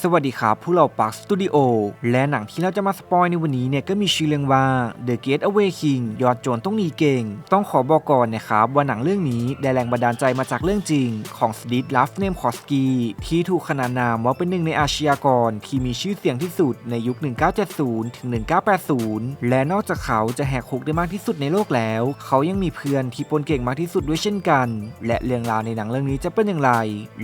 สวัสดีครับผู้เราปักสตูดิโอและหนังที่เราจะมาสปอยในวันนี้เนี่ยก็มีชื่อเรื่องว่า The Gate Away King ยอดโจรต้องหนีเก่ง ต้องขอบอกก่อนนะครับว่าหนังเรื่องนี้ได้แรงบันดาลใจมาจากเรื่องจริงของสตีดลัฟเนมคอสกีที่ถูกขนานนามว่าเป็นหนึ่งในอาชญากรที่มีชื่อเสียงที่สุดในยุค 1970 ถึง 1980 และนอกจากเขาจะแหกคุกได้มากที่สุดในโลกแล้ว เขายังมีเพื่อนที่ปนเก่งมากที่สุดด้วยเช่นกัน และเรื่องราวในหนังเรื่องนี้จะเป็นอย่างไร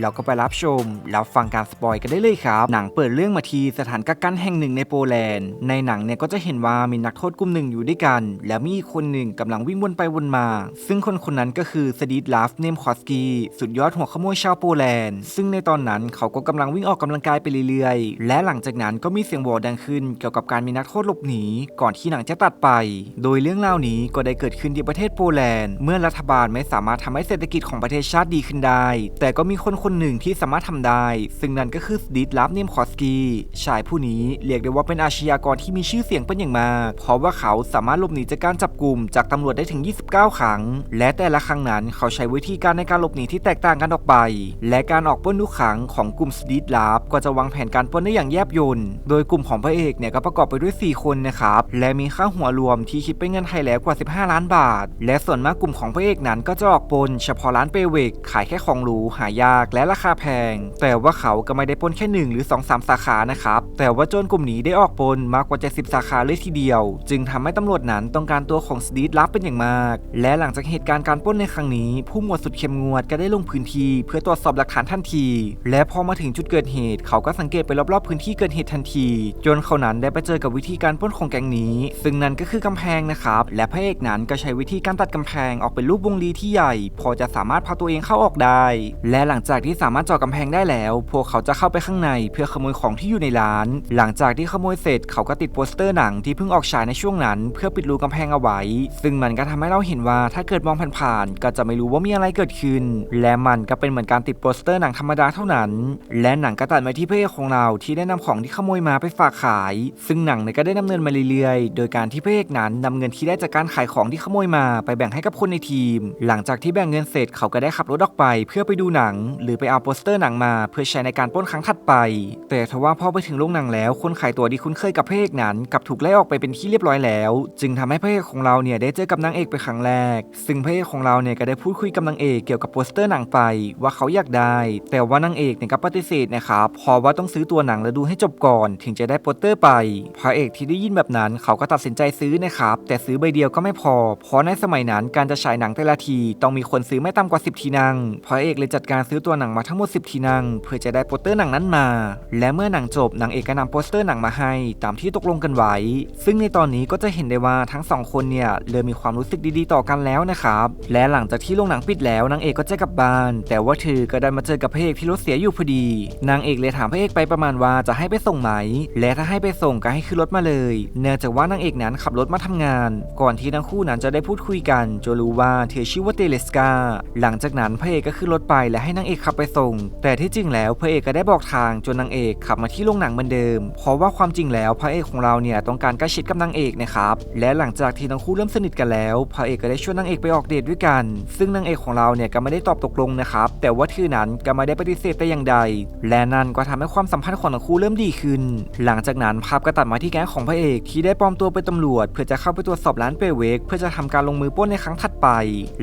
เราก็ไปรับชมแล้วฟังการสปอยกันได้เลยครับหนังเปิดเรื่องมาทีสถานกักกันแห่งหนึ่งในโปแลนด์ ในหนังเนี่ยก็จะเห็นว่ามีนักโทษกลุ่มหนึ่งอยู่ด้วยกัน แล้วมีอีกคนหนึ่งกำลังวิ่งวนไปวนมา ซึ่งคนคนนั้นก็คือสดีดลาฟเนมคอสกีสุดยอดหัวขโมยชาวโปแลนด์ ซึ่งในตอนนั้นเขาก็กำลังวิ่งออกกำลังกายไปเรื่อยๆ และหลังจากนั้นก็มีเสียงโหวดังขึ้น เกี่ยวกับการมีนักโทษหลบหนีก่อนที่หนังจะตัดไป โดยเรื่องราวนี้ก็ได้เกิดขึ้นที่ประเทศโปแลนด์ เมื่อรัฐบาลไม่สามารถทำให้เศรษฐกิจของประเทศชาติดีขึ้นได้ แต่ก็มีคนคนหนึ่งที่สามารถทำได้ ซึ่งนั่นก็คือสดีดลาฟเนมคอสกีชายผู้นี้เรียกได้ว่าเป็นอาชญากรที่มีชื่อเสียงเป็นอย่างมาก เพราะว่าเขาสามารถหลบหนีจากการจับกลุ่มจากตำรวจได้ถึง 29 ครั้ง และแต่ละครั้งนั้นเขาใช้วิธีการในการหลบหนีที่แตกต่างกันออกไป และการออกปล้นทุกครั้งของกลุ่มสตีดลาฟก็จะวางแผนการปล้นได้อย่างแยบยลโดยกลุ่มของพระเอกเนี่ยก็ประกอบไปด้วย 4 คนนะครับและมีค่าหัวรวมที่คิดเป็นเงินไทยแล้วกว่า 15 ล้านบาท และส่วนมากกลุ่มของพระเอกนั้นก็จะออกปล้นเฉพาะร้านเปเวกขายแค่ของหรูหายากและราคาแพง แต่ว่าเขาก็ไม่ได้ปล้นแค่หนึ่งหรือ 2-3 สาขานะครับ แต่ว่าโจรกลุ่มนี้ได้ออกปนมากกว่า 70 สาขาเลยทีเดียว จึงทำให้ตำรวจนั้นต้องการตัวของสตีดลับเป็นอย่างมาก และหลังจากเหตุการณ์การปล้นในครั้งนี้ ผู้หมวดสุดเข้มงวดก็ได้ลงพื้นที่ เพื่อตรวจสอบหลักฐานทันที และพอมาถึงจุดเกิดเหตุ เขาก็สังเกตไปรอบๆพื้นที่เกิดเหตุทันที จนเขานั้นได้ไปเจอกับวิธีการปล้นของแก๊งนี้ ซึ่งนั่นก็คือกำแพงนะครับ และพระเอกนั้นก็ใช้วิธีการตัดกำแพงออกเป็นรูปวงรีที่ใหญ่ พอจะสามารถพาตัวเองเข้าออกได้ และหลังจากที่สามารถเจาะกำแพงได้แล้ว พวกเขาจะเข้าไปข้างในเพื่อขโมยของที่อยู่ในร้าน หลังจากที่ขโมยเสร็จเขาก็ติดโปสเตอร์หนังที่เพิ่งออกฉายในช่วงนั้น เพื่อปิดรูกำแพงเอาไว้ ซึ่งมันก็ทำให้เราเห็นว่าถ้าเกิดมองผ่านๆก็จะไม่รู้ว่ามีอะไรเกิดขึ้น และมันก็เป็นเหมือนการติดโปสเตอร์หนังธรรมดาเท่านั้น และหนังก็ตัดมาที่พระเอกของเราที่ได้นำของที่ขโมยมาไปฝากขาย ซึ่งหนังเนี่ยก็ได้ดำเนินมาเรื่อยๆ โดยการที่พระเอกนั้นนำเงินที่ได้จากการขายของที่ขโมยมา ไปแบ่งให้กับคนในทีม หลังจากที่แบ่งเงินเสร็จเขาก็ได้ขับรถออกไป เพื่อไปดูหนัง หรือไปเอาโปสเตอร์หนังมา เพื่อใช้ในการปล้นครั้งถัดไปแต่ทว่าพอไปถึงโรงหนังแล้ว คนขายตั๋วที่คุ้นเคยกับพระเอกนั้นกลับถูกไล่ออกไปเป็นที่เรียบร้อยแล้ว จึงทำให้พระเอกของเราเนี่ยได้เจอกับนางเอกเป็นครั้งแรก ซึ่งพระเอกของเราเนี่ยก็ได้พูดคุยกับนางเอกเกี่ยวกับโปสเตอร์หนังไปว่าเขาอยากได้ แต่ว่านางเอกเนี่ยก็ปฏิเสธนะครับเพราะว่าต้องซื้อตัวหนังแล้วดูให้จบก่อน ถึงจะได้โปสเตอร์ไป พระเอกที่ได้ยินแบบนั้น เขาก็ตัดสินใจซื้อนะครับแต่ซื้อใบเดียวก็ไม่พอ เพราะในสมัยนั้นการจะฉายหนังแต่ละทีต้องมีคนซื้อไม่ต่ำกว่า 10 ทีนั่งพระเอกเลยจัดการซื้อตัวหนังมาทั้งหมด 10 ทีนั่ง เพื่อจะได้โปสเตอร์หนังนั้นมาและเมื่อหนังจบนางเอกก็นำโปสเตอร์หนังมาให้ ตามที่ตกลงกันไว้ ซึ่งในตอนนี้ก็จะเห็นได้ว่าทั้งสองคนเนี่ยเริ่มมีความรู้สึกดีๆต่อกันแล้วนะครับ และหลังจากที่โรงหนังปิดแล้วนางเอกก็จะกลับบ้าน แต่ว่าเธอก็ได้มาเจอกับพระเอกที่รถเสียอยู่พอดี นางเอกเลยถามพระเอกไปประมาณว่าจะให้ไปส่งไหม และถ้าให้ไปส่งก็ให้ขึ้นรถมาเลย เนื่องจากว่านางเอกนั้นขับรถมาทำงาน ก่อนที่ทั้งคู่นั้นจะได้พูดคุยกันจนรู้ว่าเธอชื่อว่าเตเลสกาหลังจากนั้นพระเอกก็ขึ้นรถไปและให้นางเอกขับไปส่ง แต่ที่จริงแล้วพระเอกก็ได้บอกทางจนนางเอกขับมาที่โรงหนังเหมือนเดิม เพราะว่าความจริงแล้วพระเอกของเราเนี่ยต้องการใกล้ชิดกับนางเอกนะครับ และหลังจากที่ทั้งคู่เริ่มสนิทกันแล้ว พระเอกก็ได้ชวนนางเอกไปออกเดทด้วยกัน ซึ่งนางเอกของเราเนี่ยก็ไม่ได้ตอบตกลงนะครับ แต่ว่าเธอนั้นก็ไม่ได้ปฏิเสธแต่อย่างใด และนั่นก็ทำให้ความสัมพันธ์ของทั้งคู่เริ่มดีขึ้น หลังจากนั้นภาพก็ตัดมาที่แก๊งของพระเอกที่ได้ปลอมตัวเป็นตำรวจ เพื่อจะเข้าไปตรวจสอบร้านเปเวกเพื่อจะทำการลงมือป้นในครั้งถัดไป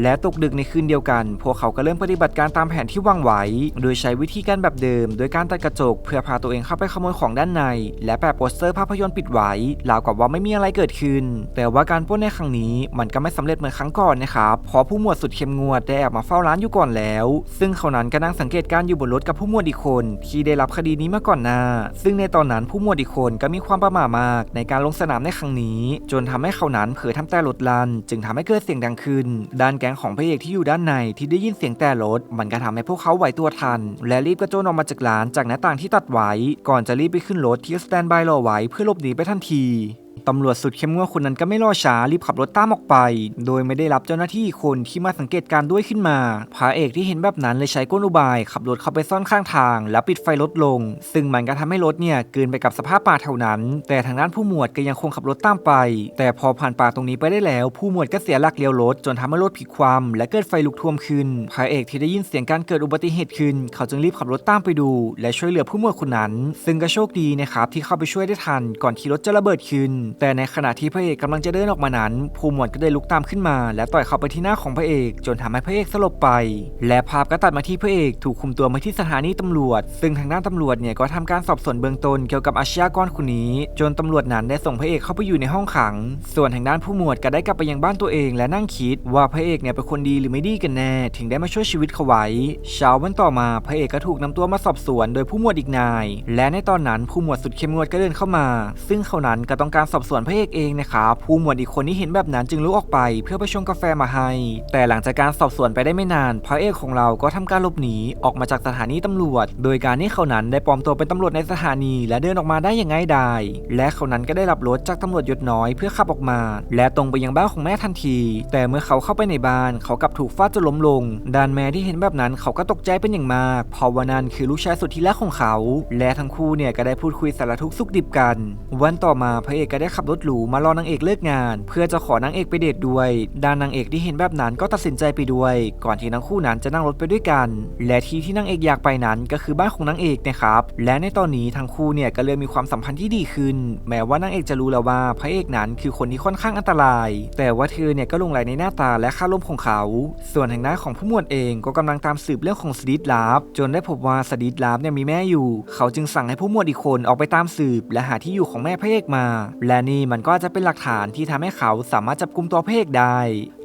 และตกดึกในคืนเดียวกัน พวกเขาก็เริ่มปฏิบัติการตามแผนที่วางไว้ โดยใช้วิธีการแบบเดิม โดยการตัดกระจกเพื่อพาตัวเองเข้าไปขโมยของด้านใน และแปะโปสเตอร์ภาพยนตร์ปิดไว้ราวกับว่าไม่มีอะไรเกิดขึ้น แต่ว่าการปล้นในครั้งนี้มันก็ไม่สำเร็จเหมือนครั้งก่อนนะครับเพราะผู้หมวดสุดเข้มงวดได้แอบมาเฝ้าร้านอยู่ก่อนแล้ว ซึ่งเขานั้นก็นั่งสังเกตการอยู่บนรถกับผู้หมวดอีกคน ที่ได้รับคดีนี้มาก่อนหน้า ซึ่งในตอนนั้นผู้หมวดอีกคนก็มีความประหม่ามาก ในการลงสนามในครั้งนี้ จนทำให้เขานั้นเผลอทำแต่รถลัน จึงทำให้เกิดเสียงดังขึ้น ด้านแก๊งของพระเอกที่อยู่ด้านในที่ได้ยินเสียงแต่รถ มันก็ทำให้พวกเขาไหวตัวทัน และรีบกระโจนออกมาจากร้านจากหน้าต่างที่ตัดไว้ ก่อนจะรีบไปขึ้นรถที่สแตนบายรอไว้เพื่อหลบหนีไปทันที ตำรวจสุดเข้มงวดคนนั้นก็ไม่รอช้ารีบขับรถตามออกไป โดยไม่ได้รับเจ้าหน้าที่คนที่มาสังเกตการด้วยขึ้นมาพระเอกที่เห็นแบบนั้นเลยใช้กลอุบาย ขับรถเข้าไปซ่อนข้างทาง แล้วปิดไฟรถลง ซึ่งมันก็ทำให้รถเนี่ยเกินไปกับสภาพป่าแถวนั้น แต่ทางด้านผู้หมวดก็ยังคงขับรถตามไป แต่พอผ่านป่าตรงนี้ไปได้แล้ว ผู้หมวดก็เสียหลักเลี้ยวรถจนทำให้รถพลิกคว่ำและเกิดไฟลุกท่วมขึ้นพระเอกที่ได้ยินเสียงการเกิดอุบัติเหตุขึ้น เขาจึงรีบขับรถตามไปดู และช่วยเหลือผู้หมวดคนนั้น ซึ่งก็โชคดีนะครับที่เข้าไปช่วยได้ทัน ก่อนที่รถจะระเบิดขึ้นแต่ในขณะที่พระเอกกำลังจะเดินออกมานั้นผู้หมวดก็ได้ลุกตามขึ้นมา และต่อยเข้าไปที่หน้าของพระเอก จนทำให้พระเอกสลบไป และภาพก็ตัดมาที่พระเอกถูกคุมตัวมาที่สถานีตำรวจ ซึ่งทางด้านตำรวจเนี่ยก็ทำการสอบสวนเบื้องต้นเกี่ยวกับอาชญากรคนนี้ จนตำรวจนั้นได้ส่งพระเอกเข้าไปอยู่ในห้องขัง ส่วนทางด้านผู้หมวดก็ได้กลับไปยังบ้านตัวเองและนั่งคิดว่าพระเอกเนี่ยเป็นคนดีหรือไม่ดีกันแน่ ถึงได้มาช่วยชีวิตเขาไว้ เช้าวันต่อมาพระเอกก็ถูกนำตัวมาสอบสวน โดยผู้หมวดอีกนาย และในตอนนั้นผู้หมวดสุดเข้มงวดก็เดินเข้ามา ซึ่งเขานั้นก็ต้องการสอบสวนพระเอกเองนะครับผู้หมวดอีกคนที่เห็นแบบนั้นจึงลุกออกไป เพื่อไปชงกาแฟมาให้ แต่หลังจากการสอบสวนไปได้ไม่นาน พระเอกของเราก็ทำการหลบหนีออกมาจากสถานีตำรวจ โดยการที่เขานั้นได้ปลอมตัวเป็นตำรวจในสถานี และเดินออกมาได้อย่างง่ายดายและเขานั้นก็ได้รับรถจากตำรวจยศน้อยเพื่อขับออกมา และตรงไปยังบ้านของแม่ทันที แต่เมื่อเขาเข้าไปในบ้านเขากลับถูกฟาดจนล้มลงดานแม่ที่เห็นแบบนั้นเขาก็ตกใจเป็นอย่างมากเพราะว่านั่นคือลูกชายสุดที่รักของเขา และทั้งคู่เนี่ยก็ได้พูดคุยสารทุกข์สุขดิบกัน วันต่อมาพระเอกก็ได้ขับรถหรูมารอนางเอกเลิกงาน เพื่อจะขอนางเอกไปเดทด้วยด้านนางเอกที่เห็นแบบนั้นก็ตัดสินใจไปด้วย ก่อนที่ทั้งคู่นั้นจะนั่งรถไปด้วยกัน และที่ที่นางเอกอยากไปนั้นก็คือบ้านของนางเอกนะครับและในตอนนี้ทั้งคู่เนี่ยก็เริ่มมีความสัมพันธ์ที่ดีขึ้น แม้ว่านางเอกจะรู้แล้วว่าพระเอกนั้นคือคนที่ค่อนข้างอันตราย แต่ว่าเธอเนี่ยก็ลงไหลในหน้าตาและค่าร่มของเขา ส่วนทางด้านของผู้หมวดเองก็กำลังตามสืบเรื่องของสตีดลาฟจนได้พบว่าสตีดลาฟเนี่ยมีแม่อยู่ เขาจึงสั่งให้ผู้หมวดอีกคนออกไปตามสืบ และหาที่อยู่ของแม่พระเอกมา และและนี่มันก็จะเป็นหลักฐานที่ทำให้เขาสามารถจับกลุ่มตัวพระเอกได้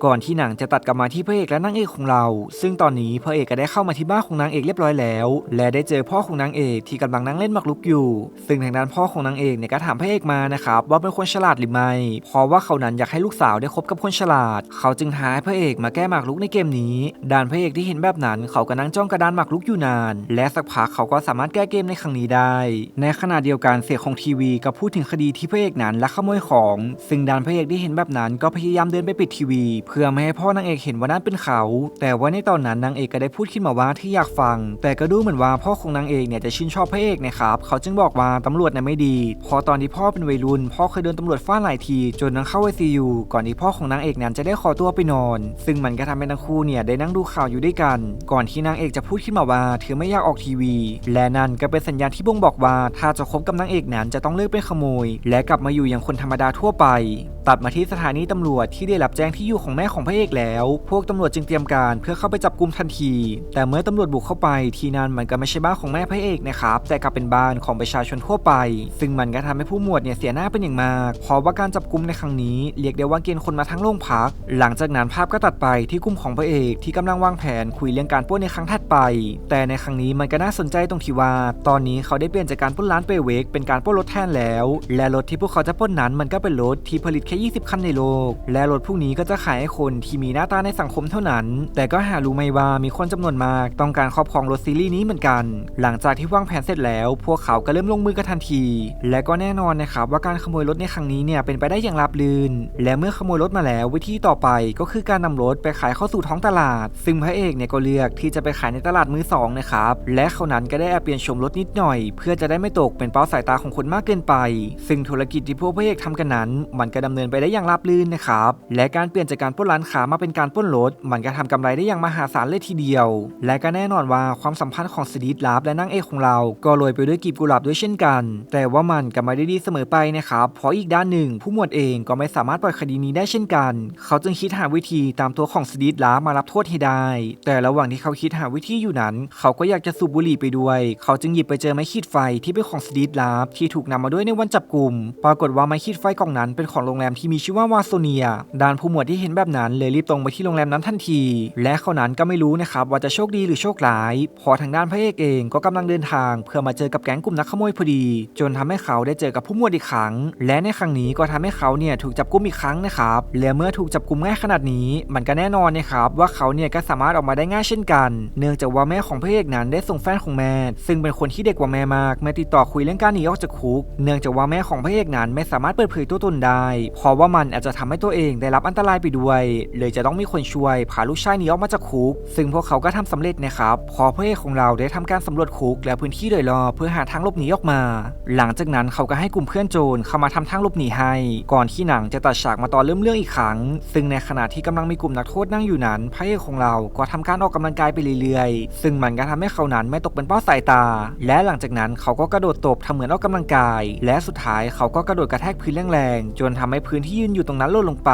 ก่อนที่หนังจะตัดกลับมาที่พระเอกและนางเอกของเรา ซึ่งตอนนี้พระเอกก็ได้เข้ามาที่บ้านของนางเอกเรียบร้อยแล้ว และได้เจอพ่อของนางเอกที่กำลังนั่งเล่นหมากรุกอยู่ ซึ่งทางด้านพ่อของนางเอกเนี่ยก็ถามพระเอกมานะครับว่าเป็นคนฉลาดหรือไม่เพราะว่าเขานั้นอยากให้ลูกสาวได้คบกับคนฉลาด เขาจึงท้าให้พระเอกมาแก้หมากรุกในเกมนี้ด้านพระเอกที่เห็นแบบนั้น เขาก็นั่งจ้องกระดานหมากรุกอยู่นาน และสักพักเขาก็สามารถแก้เกมในครั้งนี้ได้ ในขณะเดียวกันเสียของทีวีก็พูดถึงคดีที่พระเอกนั้นแลักขโมยของ ซึ่งดานพระเอกที่เห็นแบบนั้นก็พยายามเดินไปปิดทีวี เพื่อไม่ให้พ่อนางเอกเห็นว่านั่นเป็นเขา แต่ว่าในตอนนั้นนางเอกก็ได้พูดขึ้นมาว่าที่อยากฟัง แต่ก็ดูเหมือนว่าพ่อของนางเอกเนี่ยจะชื่นชอบพระเอกนะครับเขาจึงบอกว่าตำรวจเนี่ยไม่ดี พอตอนที่พ่อเป็นวัยรุ่น พ่อเคยโดนตำรวจฟาดหลายทีจนนั่งเข้าไอซียูก่อนที่พ่อของนางเอกนั้นจะได้ขอตัวไปนอน ซึ่งมันก็ทำให้ทั้งคู่เนี่ยได้นั่งดูข่าวอยู่ด้วยกัน ก่อนที่นางเอกจะพูดขึ้นมาว่าเธอไม่อยากออกทีวี และนั่นก็เป็นสัญญาณที่บ่งบอกว่าถ้าจะคบกับนางเอกนั้นจะต้องเลิกเป็นขโมย และกลับมาอยู่อย่างคนธรรมดาทั่วไป ตัดมาที่สถานีตำรวจที่ได้รับแจ้งที่อยู่ของแม่ของพระเอกแล้ว พวกตำรวจจึงเตรียมการเพื่อเข้าไปจับกุมทันที แต่เมื่อตำรวจบุกเข้าไปทีนั้นมันก็ไม่ใช่บ้านของแม่พระเอกนะครับแต่กลับเป็นบ้านของประชาชนทั่วไป ซึ่งมันก็ทำให้ผู้หมวดเนี่ยเสียหน้าเป็นอย่างมากเพราะว่าการจับกุมในครั้งนี้เรียกได้ว่าเกณฑ์คนมาทั้งโรงพัก หลังจากนั้นภาพก็ตัดไปที่กลุ่มของพระเอกที่กำลังวางแผนคุยเรื่องการปล้นในครั้งถัดไป แต่ในครั้งนี้มันก็น่าสนใจตรงที่ว่า ตอนนี้เขาได้เปลี่ยนจากการปล้นร้านเปเวกเป็นการปล้นรถแทนแล้ว และรถที่พวกเขาจะปล้นนั้นมันก็เป็นรถที่ผลิตแค่ 20 คันในโลก และรถพวกนี้ก็จะขายให้คนที่มีหน้าตาในสังคมเท่านั้น แต่ก็หารู้ไหมว่ามีคนจำนวนมาก ต้องการครอบครองรถซีรีส์นี้เหมือนกัน หลังจากที่วางแผนเสร็จแล้ว พวกเขาก็เริ่มลงมือกันทันที และก็แน่นอนนะครับว่าการขโมยรถในครั้งนี้เนี่ยเป็นไปได้อย่างราบรื่น และเมื่อขโมยรถมาแล้ววิธีต่อไปก็คือการนำรถไปขายเข้าสู่ท้องตลาด ซึ่งพระเอกเนี่ยก็เลือกที่จะไปขายในตลาดมือสองนะครับและเขานั้นก็ได้แอบเปลี่ยนโฉมรถนิดหน่อย เพื่อจะได้ไม่ตกเป็นเป้าสายตาของคนมากเกินไป ซึ่งธุรกิจที่พวกพระเอกทำกันนั้น มันก็ดำเนินไปได้อย่างราบรื่นนะครับ และการเปลี่ยนจากการปล้นร้านค้ามาเป็นการปล้นรถ มันก็ทำกำไรได้อย่างมหาศาลเลยทีเดียว และก็แน่นอนว่าความสัมพันธ์ของสตีดลาฟและนางเอกของเรา ก็โรยไปด้วยกีบกุหลาบด้วยเช่นกัน แต่ว่ามันก็ไม่ได้ดีเสมอไปนะครับ เพราะอีกด้านหนึ่ง ผู้หมวดเองก็ไม่สามารถปล่อยคดีนี้ได้เช่นกัน เขาจึงคิดหาวิธีตามตัวของสตีดลาฟมารับโทษให้ได้ แต่ระหว่างที่เขาคิดหาวิธีอยู่นั้น เขาก็อยากจะสูบบุหรี่ไปด้วย เขาจึงหยิบไปเจอไม้ขีดไฟที่เป็นของสตีดลาฟที่ถูกนำมาด้วยในวันจับกลุ่ม ปรากฏว่าไม้ขีดไฟกล่องนั้นเป็นของโรงแรมที่มีชื่อว่าวาโซเนียด้านผู้หมวดที่เห็นแบบนั้นเลยรีบตรงไปที่โรงแรมนั้นทันที และเขานั้นก็ไม่รู้นะครับว่าจะโชคดีหรือโชคร้ายพอทางด้านพระเอกเองก็กำลังเดินทาง เพื่อมาเจอกับแก๊งกลุ่มนักขโมยพอดี จนทำให้เขาได้เจอกับผู้หมวดอีกครั้ง และในครั้งนี้ก็ทำให้เขาเนี่ยถูกจับกุมอีกครั้งนะครับและเมื่อถูกจับกุมง่ายขนาดนี้ มันก็แน่นอนนะครับว่าเขาเนี่ยก็สามารถออกมาได้ง่ายเช่นกัน เนื่องจากว่าแม่ของพระเอกนั้นได้ส่งแฟนของแม่ ซึ่งเป็นคนที่เด็กกว่าแม่มากมาติดต่อคุยเรื่องการหนีออกจากคุก เนื่องจากว่าแม่ของพระเอกนั้นไม่สามารถเปิดเผยตัวตนได้ เพราะว่ามันอาจจะทำให้ตัวเองได้รับอันตรายไปด้วย เลยจะต้องมีคนช่วยพาลูกชายหนีออกมาจากคุก ซึ่งพวกเขาก็ทำสำเร็จนะครับพอพระเอกของเราได้ทำการสำรวจคุก และพื้นที่โดยรอบเพื่อหาทางหลบหนีออกมา หลังจากนั้นเขาก็ให้กลุ่มเพื่อนโจรเข้ามาทำทางหลบหนีให้ ก่อนที่หนังจะตัดฉากมาตอนเริ่มเรื่องอีกครั้ง ซึ่งในขณะที่กำลังมีกลุ่มนักโทษนั่งอยู่นั้น พระเอกของเราก็ทำการออกกำลังกายไปเรื่อยๆ ซึ่งมันก็ทำให้เขานั้นไม่ตกเป็นเป้าสายตา และหลังจากนั้นเขาก็กระโดดตบทำเหมือนออกกำลังกาย และสุดท้ายเขาก็กระโดดกระแทกพื้นแรงๆ จนทำให้พื้นที่ยืนอยู่ตรงนั้นหล่นลงไป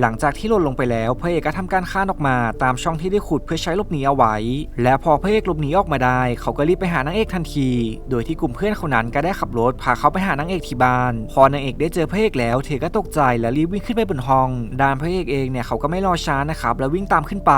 หลังจากที่หล่นลงไปแล้วพระเอกก็ทำการข้านออกมา ตามช่องที่ได้ขุดเพื่อใช้หลบหนีเอาไว้ และพอพระเอกหลบหนีออกมาได้ เขาก็รีบไปหานางเอกทันที โดยที่กลุ่มเพื่อนเขานั้นก็ได้ขับรถพาเขาไปหานางเอกที่บ้าน พอนางเอกได้เจอพระเอกแล้ว เธอก็ตกใจและรีบวิ่งขึ้นไปบนห้อง ด้านพระเอกเองเนี่ยเขาก็ไม่รอช้านะครับแล้ววิ่งตามขึ้นไป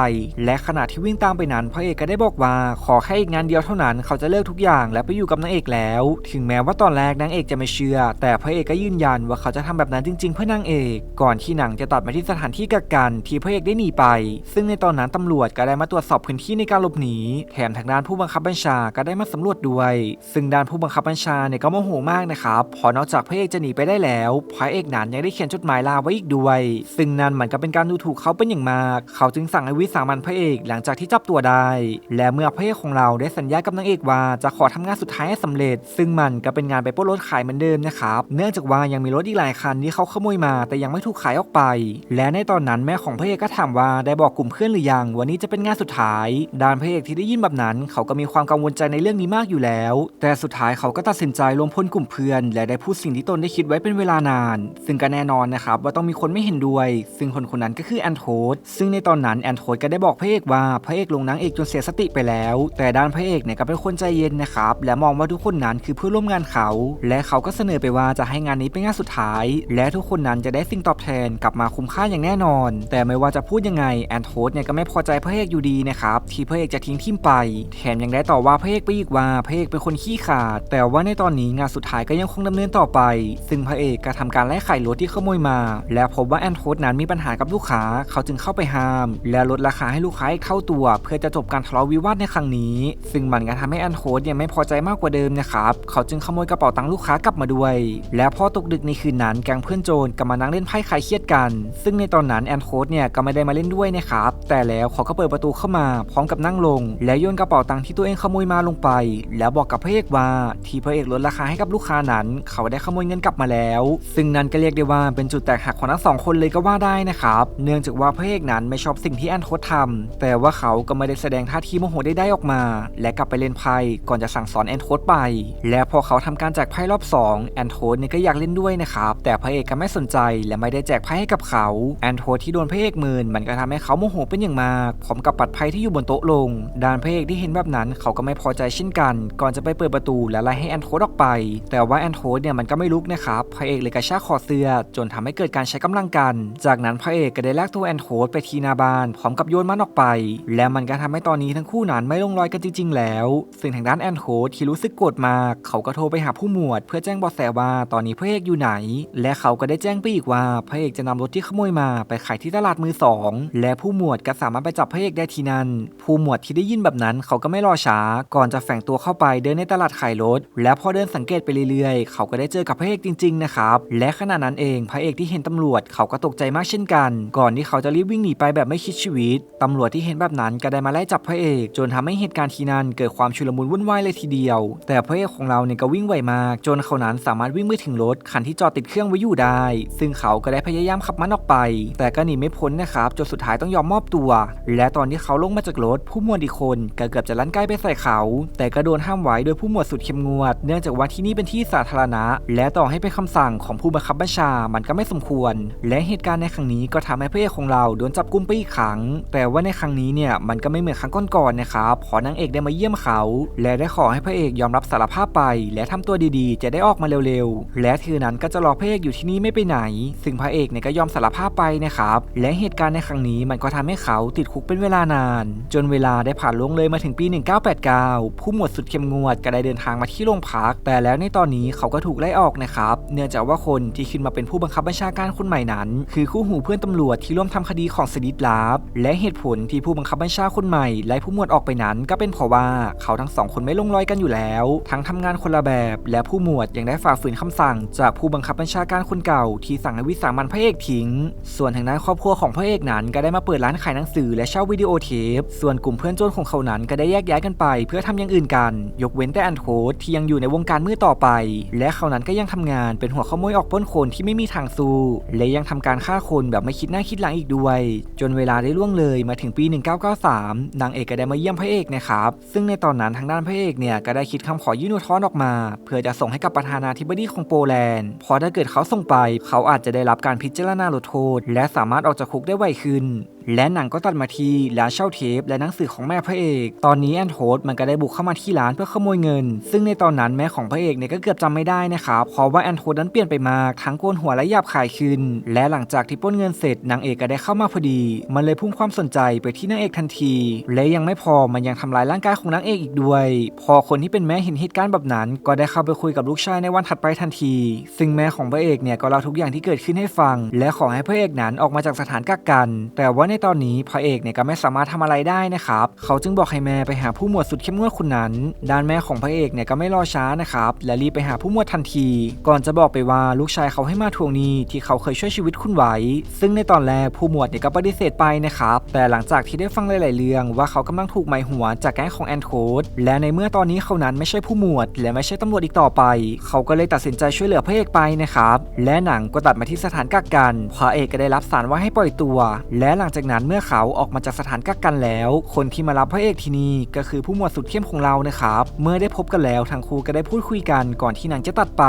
และขณะที่วิ่งตามไปนั้นพระเอกก็ได้บอกว่า ขอแค่อีกงานเดียวเท่านั้นเขาจะเลิกทุกอย่าง และไปอยู่กับนางเอกแล้ว ถึงแม้ว่าตอนแรกนางเอกจะไม่เชื่อ แต่พระเอกก็ยืนยันว่าเขาจะทำแบบนั้นจริง ๆ เพื่อนางเอก ก่อนที่หนังจะตัดมาที่สถานที่กักกันที่พระเอกได้หนีไป ซึ่งในตอนนั้นตำรวจก็ได้มาตรวจสอบพื้นที่ในการหลบหนีแถมทางด้านผู้บังคับบัญชาก็ได้มาสำรวจด้วย ซึ่งด้านผู้บังคับบัญชาเนี่ยก็โมโหมากนะครับพอนอกจากพระเอกจะหนีไปได้แล้วพระเอกนั้นยังได้เขียนจดหมายลาไว้อีกด้วย ซึ่งนั่นมันก็เป็นการดูถูกเขาเป็นอย่างมาก เขาจึงสั่งให้วิสามันพระเอกหลังจากที่จับตัวได้ และเมื่อพระเอกของเราได้สัญญากับนางเอกว่าจะขอทำงานสุดท้ายให้สำเร็จ ซึ่งมันก็เป็นงานไปปล้นรถขายเหมือนเดิมนะครับเนื่องจากว่ายังมีรถอีกหลายคันที่เขาขโมยมาแต่ยังไม่ถูกขายออกไป และในตอนนั้นแม่ของพระเอกก็ถามว่าได้บอกกลุ่มเพื่อนหรือยังวันนี้จะเป็นงานสุดท้ายด้านพระเอกที่ได้ยินแบบนั้น เขาก็มีความกังวลใจในเรื่องนี้มากอยู่แล้ว แต่สุดท้ายเขาก็ตัดสินใจรวมพลกลุ่มเพื่อน และได้พูดสิ่งที่ตนได้คิดไว้เป็นเวลานาน ซึ่งก็แน่นอนนะครับว่าต้องมีคนไม่เห็นด้วย ซึ่งคนคนนั้นก็คือแอนโทสซึ่งในตอนนั้นแอนโทสก็ได้บอกพระเอกว่าพระเอกลงนางเอกจนเสียสติไปแล้ว แต่ด้านพระเอกเนี่ยก็เป็นคนใจเย็นนะครับและมองว่าทุกคนนั้นคือเพื่อนร่วมงานเขา และเขาก็เสนอไปว่าจะให้งานนี้เป็นงานสุดท้าย และทุกคนนั้นจะได้สิ่งตอบแทนกลับมาคุ้มค่าอย่างแน่นอน แต่ไม่ว่าจะพูดยังไงแอนโทสเนี่ยก็ไม่พอใจพระเอกอยู่ดีนะครับที่พระเอกจะทิ้งทิมไป แถมยังได้ต่อว่าพระเอกไปอีกว่าพระเอกเป็นคนขี้ขาด แต่ว่าในตอนนี้งานสุดท้ายก็ยังคงดำเนินต่อไป ซึ่งพระเอกก็ทำการไล่ไข่รถที่ขโมยมา และพบว่าแอนโทสนั้นมีปัญหากับลูกค้า เขาจึงเข้าไปห้าม และลดราคาให้ลูกค้าอีกเท่าตัว เพื่อจะจบการทะเลาะวิวาทในครั้งนี้ ซึ่งมันก็ทำให้แอนโทสเนี่ยไม่พอใจมากกว่าเดิมนะครับเขาจึงขโมยกระเป๋าตังค์ลูกค้ากลับมาด้วย และพอตกดึกในคืนนั้นแก๊งเพื่อนโจรก็มานั่งเล่นไพ่คลายเครียดกัน ซึ่งในตอนนั้นแอนโทสเนี่ยก็ไม่ได้มาเล่นด้วยนะครับ แต่แล้วเขาก็เปิดประตูเข้ามา พร้อมกับนั่งลง และโยนกระเป๋าตังค์ที่ตัวเองขโมยมาลงไป แล้วบอกกับพระเอกว่าที่พระเอกลดราคาให้กับลูกค้านั้น เขาได้ขโมยเงินกลับมาแล้ว ซึ่งนั่นก็เรียกได้ว่าเป็นจุดแตกหักของทั้งสองคนเลยก็ว่าได้นะครับเนื่องจากว่าพระเอกนั้นไม่ชอบสิ่งที่แอนโทสทำแต่ว่าเขาก็ไม่ได้แสดงท่าทีโมโหได้ได้ออกมา และกลับไปเล่นไพ่ก่อนจะสั่งสอนแอนโทสไป และพอเขาทำการแจกไพ่รอบ2แอนโทสเนี่ยก็อยากเล่นด้วยนะครับแต่พระเอกก็ไม่สนใจและไม่ได้แจกไพ่ให้กับเขาแอนโทที่โดนพระเอกมืนมันก็ทำให้เขาโมโหเป็นอย่างมากพร้อมกับปัดไพ่ที่อยู่บนโต๊ะลงด้านพระเอกที่เห็นแบบนั้นเขาก็ไม่พอใจเช่นกัน ก่อนจะไปเปิดประตูและไล่ให้แอนโทออกไป แต่ว่าแอนโทเนี่ยมันก็ไม่ลุกนะครับพระเอกเลยกระชากคอเสื้อ จนทำให้เกิดการใช้กำลังกัน จากนั้นพระเอกก็ได้ลากตัวแอนโทไปทีหนาบานพร้อมกับโยนมันออกไป และมันก็ทำให้ตอนนี้ทั้งคู่นั้นไม่ลงรอยกันจริง ๆ แล้ว ซึ่งทางด้านแอนโทที่รู้สึกโกรธมาก เขาก็โทรไปหาผู้หมวด เพื่อแจ้งบาะแสว่าตอนนี้พระเอกอยู่ไหน และเขาก็ได้แจ้งไปอีกว่าพระเอกจะนำรถที่ขโมยมาไปขายที่ตลาดมือสองและผู้หมวดก็สามารถไปจับพระเอกได้ที่นั่น ผู้หมวดที่ได้ยินแบบนั้นเขาก็ไม่รอช้า ก่อนจะแฝงตัวเข้าไปเดินในตลาดขายรถ และพอเดินสังเกตไปเรื่อยๆ เขาก็ได้เจอกับพระเอกจริงๆนะครับ และขณะนั้นเองพระเอกที่เห็นตำรวจเขาก็ตกใจมากเช่นกัน ก่อนที่เขาจะรีบวิ่งหนีไปแบบไม่คิดชีวิตตำรวจที่เห็นแบบนั้นก็ได้มาไล่จับพระเอก จนทำให้เหตุการณ์ที่นั้นเกิดความชุลมุนวุ่นวายเลยทีเดียว แต่พระเอกของเราเนี่ยก็วิ่งไวมาก จนเขานั้นสามารถวิ่งไปถึงรถคันที่จอดติดเครื่องไว้อยู่ได้ ซึ่งเขาก็ได้พยายามขับมันออกไป แต่ก็หนีไม่พ้นนะครับจนสุดท้ายต้องยอมมอบตัว และตอนที่เขาลงมาจากรถผู้หมวดอีกคนก็เกือบจะลั่นใกล้ไปใส่เขา แต่ก็โดนห้ามไว้โดยผู้หมวดสุดเข้มงวด เนื่องจากว่าที่นี่เป็นที่สาธารณะ และต่อให้เป็นคำสั่งของผู้บังคับบัญชามันก็ไม่สมควร และเหตุการณ์ในครั้งนี้ก็ทำให้พระเอกของเราโดนจับกุมไปอีกครั้ง แต่ว่าในครั้งนี้เนี่ยมันก็ไม่เหมือนครั้งก่อนๆนะครับขอนางเอกได้มาเยี่ยมเขา และได้ขอให้พระเอกยอมรับสารภาพไป และทำตัวดีๆ จะได้ออกมาเร็วๆ และเธอนั้นก็จะรอพระเอกอยู่ที่นี่ไม่ไปไหน ซึ่งพระเอกเนี่ยก็ยอมสารภาพไปนะครับ และเหตุการณ์ในครั้งนี้มันก็ทำให้เขาติดคุกเป็นเวลานาน จนเวลาได้ผ่านล่วงเลยมาถึงปี 1989 ผู้หมวดสุดเข้มงวดก็ได้เดินทางมาที่โรงพัก แต่แล้วในตอนนี้เขาก็ถูกไล่ออกนะครับ เนื่องจากว่าคนที่ขึ้นมาเป็นผู้บังคับบัญชาการคนใหม่นั้น คือคู่หูเพื่อนตำรวจที่ร่วมทำคดีของสดิษลาบและเหตุผลที่ผู้บังคับบัญชาคนใหม่ไล่ผู้หมวดออกไปนั้น ก็เป็นเพราะว่าเขาทั้งสองคนไม่ลงรอยกันอยู่แล้ว ทั้งทำงานคนละแบบ และผู้หมวดยังได้ฝ่าฝืนคำสั่งจากจากผู้บังคับบัญชาการคนเก่าที่สั่งให้วิสามันพระเอกทิ้ง ส่วนทางด้านครอบครัวของพระเอกนั้นก็ได้มาเปิดร้านขายหนังสือและเช่าวิดีโอเทป ส่วนกลุ่มเพื่อนโจรของเขานั้นก็ได้แยกย้ายกันไป เพื่อทำอย่างอื่นกัน ยกเว้นแต่อันโทสที่ยังอยู่ในวงการมืดต่อไป และเขานั้นก็ยังทำงานเป็นหัวขโมยออกปล้นคนที่ไม่มีทางสู้และยังทำการฆ่าคนแบบไม่คิดหน้าคิดหลังอีกด้วย จนเวลาได้ล่วงเลยมาถึงปี 1993 นางเอกก็ได้มาเยี่ยมพระเอกนะครับซึ่งในตอนนั้นทางด้านพระเอกเนี่ยก็ได้คิดคำขอยื่นอุทธรณ์ออกมา เพื่อจะส่งให้กับประธานาธิบดีของโปแลนนเพราะถ้าเกิดเขาส่งไป เขาอาจจะได้รับการพิจารณาลดโทษ และสามารถออกจากคุกได้ไวขึ้นและหนังก็ตัดมาที่ร้านเช่าเทปและหนังสือของแม่พระเอก ตอนนี้แอนโทสมันก็ได้บุกเข้ามาที่ร้านเพื่อขโมยเงิน ซึ่งในตอนนั้นแม่ของพระเอกเนี่ยก็เกือบจำไม่ได้นะครับเพราะว่าแอนโทสนั้นเปลี่ยนไปมากทั้งโกนหัวและหยาบคายขึ้น และหลังจากที่ป้นเงินเสร็จนางเอกก็ได้เข้ามาพอดี มันเลยพุ่งความสนใจไปที่นางเอกทันที และยังไม่พอมันยังทำลายร่างกายของนางเอกอีกด้วย พอคนที่เป็นแม่เห็นเหตุการณ์แบบนั้น ก็ได้เข้าไปคุยกับลูกชายในวันถัดไปทันที ซึ่งแม่ของพระเอกเนี่ยก็เล่าทุกอย่างที่เกิดขึ้นให้ฟัง และขอให้พระเอกนั้นออกมาจากสถานกักกัน แต่ว่าในตอนนี้พระเอกเนี่ยก็ไม่สามารถทำอะไรได้นะครับ เขาจึงบอกให้แม่ไปหาผู้หมวดสุดเข้มงวดคนนั้น ด้านแม่ของพระเอกเนี่ยก็ไม่รอช้านะครับ และรีบไปหาผู้หมวดทันที ก่อนจะบอกไปว่าลูกชายเขาให้มาทวงหนี้ที่เขาเคยช่วยชีวิตคุณไว้ ซึ่งในตอนแรกผู้หมวดเนี่ยก็ปฏิเสธไปนะครับ แต่หลังจากที่ได้ฟังหลาย ๆ เรื่องว่าเขากำลังถูกหมายหัวจากแก๊งของแอนโทสและในเมื่อตอนนี้เขานั้นไม่ใช่ผู้หมวด และไม่ใช่ตำรวจอีกต่อไป เขาก็เลยตัดสินใจช่วยเหลือพระเอกไปนะครับ และหนังก็ตัดมาที่สถานกักกัน พระเอกก็ได้รับสารว่าให้ปล่อยตัว และหลังจากนั้นเมื่อเขาออกมาจากสถานกักกันแล้ว คนที่มารับพระเอกที่นี่ก็คือผู้หมวดสุดเข้มของเรานะครับ เมื่อได้พบกันแล้วทั้งครูก็ได้พูดคุยกันก่อนที่หนังจะตัดไป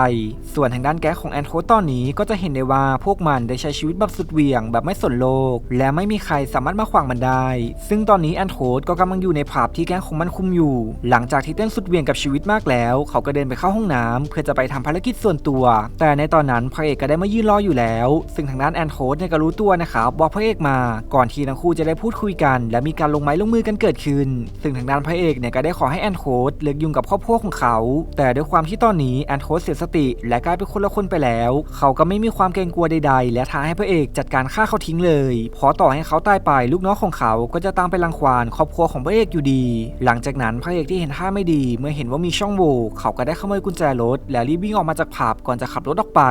ส่วนทางด้านแก๊งของแอนโทตอนนี้ก็จะเห็นได้ว่าพวกมันได้ใช้ชีวิตแบบสุดเหวี่ยงแบบไม่สนโลก และไม่มีใครสามารถมาขวางมันได้ ซึ่งตอนนี้แอนโทก็กำลังอยู่ในผับที่แก๊งของมันคุมอยู่ หลังจากที่เต้นสุดเหวี่ยงกับชีวิตมากแล้ว เขาก็เดินไปเข้าห้องน้ำเพื่อจะไปทำภารกิจส่วนตัว แต่ในตอนนั้นพระเอกก็ได้มายืนรออยู่แล้ว ซึ่งทางด้านแอนโทเนี่ยก็รู้ตัวนะครับว่าพระเอกมาก่อน่อนที่ทั้งคู่จะได้พูดคุยกัน และมีการลงไม้ลงมือกันเกิดขึ้น ซึ่งทางด้านพระเอกเนี่ยก็ได้ขอให้แอนโทสเลิกยุ่งกับครอบครัวของเขา แต่ด้วยความที่ตอนนี้แอนโทสเสียสติ และกลายเป็นคนละคนไปแล้ว เขาก็ไม่มีความเกรงกลัวใดๆ และท้าให้พระเอกจัดการฆ่าเขาทิ้งเลยเพราะต่อให้เขาตายไปลูกน้องของเขาก็จะตามไปรังควานครอบครัวของพระเอกอยู่ดี หลังจากนั้นพระเอกที่เห็นท่าไม่ดี เมื่อเห็นว่ามีช่องโหว่เขาก็ได้ขโมยกุญแจรถ และรีบวิ่งออกมาจากผับก่อนจะขับรถออกไป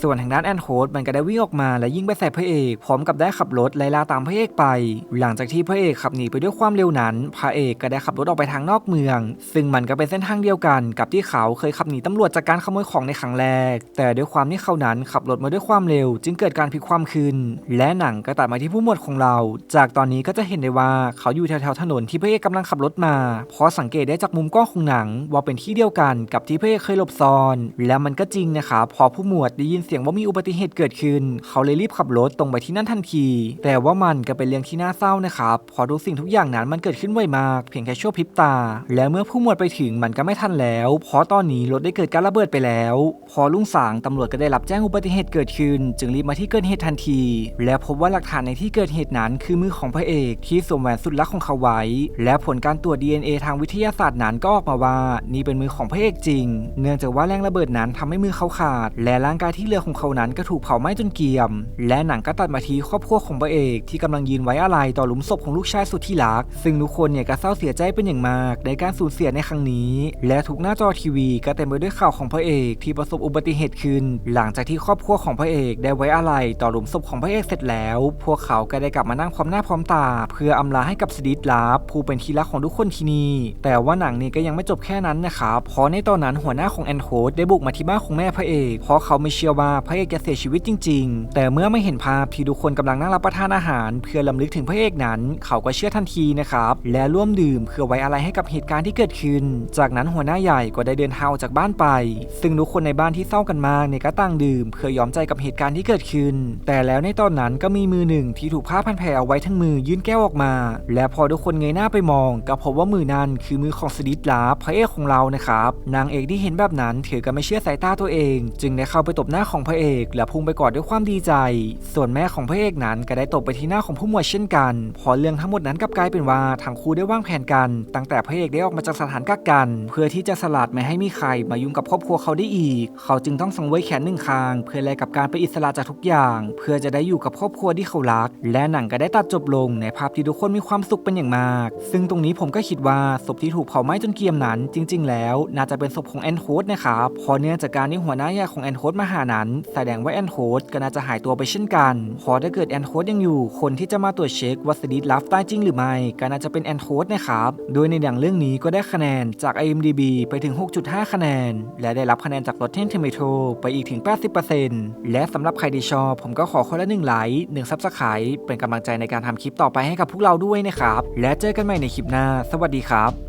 ส่วนทางด้านแอนโทสมันก็ได้วิ่งออกมาและยิงไปใส่พระเอก พร้อมกับได้ขับรถไล่ล่าตามพระเอกไป หลังจากที่พระเอกขับหนีไปด้วยความเร็วนั้น พระเอกก็ได้ขับรถออกไปทางนอกเมือง ซึ่งมันก็เป็นเส้นทางเดียวกันกับที่เขาเคยขับหนีตำรวจจากการขโมยของในครั้งแรก แต่ด้วยความที่เขานั้นขับรถมาด้วยความเร็ว จึงเกิดการพลิกความคืนและหนังก็ตัดมาที่ผู้หมวดของเรา จากตอนนี้ก็จะเห็นได้ว่าเขาอยู่แถวๆถนนที่พระเอกกำลังขับรถมาเพราะสังเกตได้จากมุมกล้องของหนัง ว่าเป็นที่เดียวกันกับที่พระเอกเคยหลบซ่อน และมันก็จริงนะครับพอผู้หมวดได้ยินเสียงว่ามีอุบัติเหตุเกิดขึ้น เขาเลยรีบขับรถตรงไปที่นั่นทันที แต่ว่ามันก็เป็นเรื่องที่น่าเศร้านะครับพอทุกสิ่งทุกอย่างนั้นมันเกิดขึ้นไวมาก เพียงแค่ชั่วพริบตา และเมื่อผู้หมวดไปถึงมันก็ไม่ทันแล้ว เพราะตอนนี้รถได้เกิดการระเบิดไปแล้ว พอลุงสางตำรวจก็ได้รับแจ้งอุบัติเหตุเกิดขึ้น จึงรีบมาที่เกิดเหตุทันที และพบว่าหลักฐานในที่เกิดเหตุนั้นคือมือของพระเอกที่สวมแหวนสุดลักของเขาไว้ และผลการตรวจ DNA ทางวิทยาศาสตร์นั้นก็ออกมาว่า นี่เป็นมือของพระเอกจริง เนื่องจากว่าแรงระเบิดนั้นทำให้มือเขาขาด และร่างกายที่เหลือของเขานั้นก็ถูกเผาไหม้จนเกรียม และหนังก็ตัดมาที่ครอบครัวของพระเอกที่กำลังยืนไว้อะไรต่อหลุมศพของลูกชายสุดที่รัก ซึ่งทุกคนเนี่ยก็เศร้าเสียใจเป็นอย่างมาก ในการสูญเสียในครั้งนี้ และทุกหน้าจอทีวีก็เต็มไปด้วยข่าวของพระเอกที่ประสบอุบัติเหตุขึ้น หลังจากที่ครอบครัวของพระเอกได้ไว้อะไรต่อหลุมศพของพระเอกเสร็จแล้ว พวกเขาก็ได้กลับมานั่งพร้อมหน้าพร้อมตา เพื่ออำลาให้กับสดิษลาฟผู้เป็นที่รักของทุกคนที่นี่ แต่ว่าหนังนี้ก็ยังไม่จบแค่นั้นนะครับเพราะในตอนนั้นหัวหน้าของแอนโทสได้บุกมาที่บ้านของแม่พระเอกเพราะเขาไม่เชื่อว่าพระเอกจะเสียชีวิตจริง ๆ แต่เมื่อไม่เห็นภาพที่ทุกคนกำลังนั่งรับประทานอาหารเพื่อลำลึกถึงพระเอกนั้น เขาก็เชื่อทันทีนะครับ และร่วมดื่มเพื่อไว้อะไรให้กับเหตุการณ์ที่เกิดขึ้น จากนั้นหัวหน้าใหญ่ก็ได้เดินทางออกจากบ้านไป ซึ่งทุกคนในบ้านที่เศร้ากันมากเนี่ยก็ต่างดื่ม เพื่อยอมใจกับเหตุการณ์ที่เกิดขึ้น แต่แล้วในตอนนั้นก็มีมือหนึ่งที่ถูกผ้าพันแผลเอาไว้ทั้งมือยื่นแก้วออกมา และพอทุกคนเงยหน้าไปมอง ก็พบว่ามือนั้นคือมือของสดิษลาพระเอกของเรานะครับนางเอกที่เห็นแบบนั้นเธอก็ไม่เชื่อสายตาตัวเอง จึงได้เข้าไปตบหน้าของพระเอก และพุ่งไปกอดด้วยความดีใจ ส่วนแม่ของพระเอกนั้นก็ได้ตบไปที่หน้าของผู้หมวดเช่นกัน พอเรื่องทั้งหมดนั้นกลับกลายเป็นว่าทั้งคู่ได้วางแผนกัน ตั้งแต่พระเอกได้ออกมาจากสถานกักกัน เพื่อที่จะสลัดไม่ให้มีใครมายุ่งกับครอบครัวเขาได้อีก เขาจึงต้องสังเวยแขนหนึ่งข้าง เพื่อแลกกับการเป็นอิสระจากทุกอย่าง เพื่อจะได้อยู่กับครอบครัวที่เขารัก และหนังก็ได้ตัดจบลงในภาพที่ทุกคนมีความสุขเป็นอย่างมาก ซึ่งตรงนี้ผมก็คิดว่าศพที่ถูกเผาไหม้จนเกรียมนั้น จริง ๆ แล้วน่าจะเป็นศพของแอนโคสนะครับพอเนื่องจากการที่หัวหน้าใหญ่ของแอนโคสมาหานั้น แสดงว่าแอนโคสก็น่าจะหายตัวไปเช่นกัน พอถ้าเกิดแอนโคสยังอยู่คนที่จะมาตรวจเช็คว่าสดิดลัฟตายจริงหรือไม่ก็น่าจะเป็นแอนโคดนะครับ โดยในหนังเรื่องนี้ก็ได้คะแนนจาก IMDb ไปถึง 6.5 คะแนน และได้รับคะแนนจาก Rotten Tomato ไปอีกถึง 80%และสำหรับใครที่ชอบ ผมก็ขอคนละ1ไลค์1ซับสไครป์เป็นกำลังใจในการทำคลิปต่อไปให้กับพวกเราด้วยนะครับ และเจอกันใหม่ในคลิปหน้า สวัสดีครับ